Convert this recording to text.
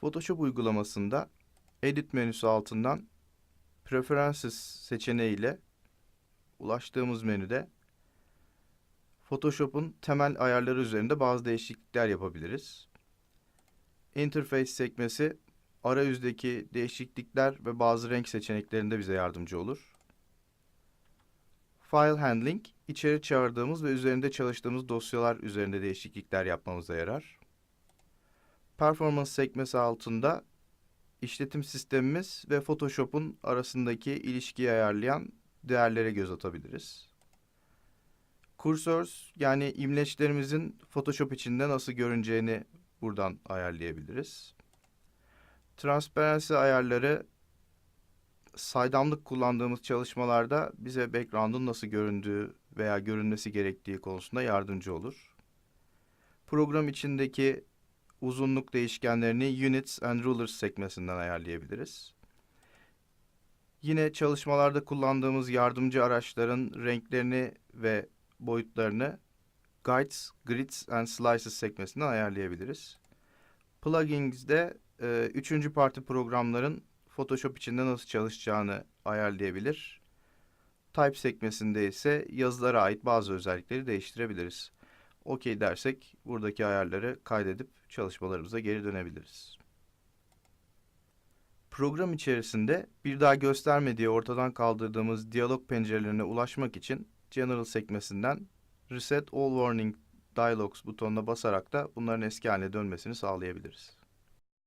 Photoshop uygulamasında Edit menüsü altından Preferences seçeneğiyle ulaştığımız menüde Photoshop'un temel ayarları üzerinde bazı değişiklikler yapabiliriz. Interface sekmesi arayüzdeki değişiklikler ve bazı renk seçeneklerinde bize yardımcı olur. File Handling, içeri çağırdığımız ve üzerinde çalıştığımız dosyalar üzerinde değişiklikler yapmamıza yarar. Performance sekmesi altında işletim sistemimiz ve Photoshop'un arasındaki ilişkiyi ayarlayan değerlere göz atabiliriz. Cursors yani imleçlerimizin Photoshop içinde nasıl görüneceğini buradan ayarlayabiliriz. Transparency ayarları saydamlık kullandığımız çalışmalarda bize background'un nasıl göründüğü veya görünmesi gerektiği konusunda yardımcı olur. Program içindeki uzunluk değişkenlerini Units and Rulers sekmesinden ayarlayabiliriz. Yine çalışmalarda kullandığımız yardımcı araçların renklerini ve boyutlarını Guides, Grids and Slices sekmesinden ayarlayabiliriz. Plugins'de e, üçüncü parti programların Photoshop içinde nasıl çalışacağını ayarlayabilir. Type sekmesinde ise yazılara ait bazı özellikleri değiştirebiliriz. OK dersek buradaki ayarları kaydedip çalışmalarımıza geri dönebiliriz. Program içerisinde bir daha gösterme diye ortadan kaldırdığımız diyalog pencerelerine ulaşmak için General sekmesinden Reset All Warning Dialogs butonuna basarak da bunların eski haline dönmesini sağlayabiliriz.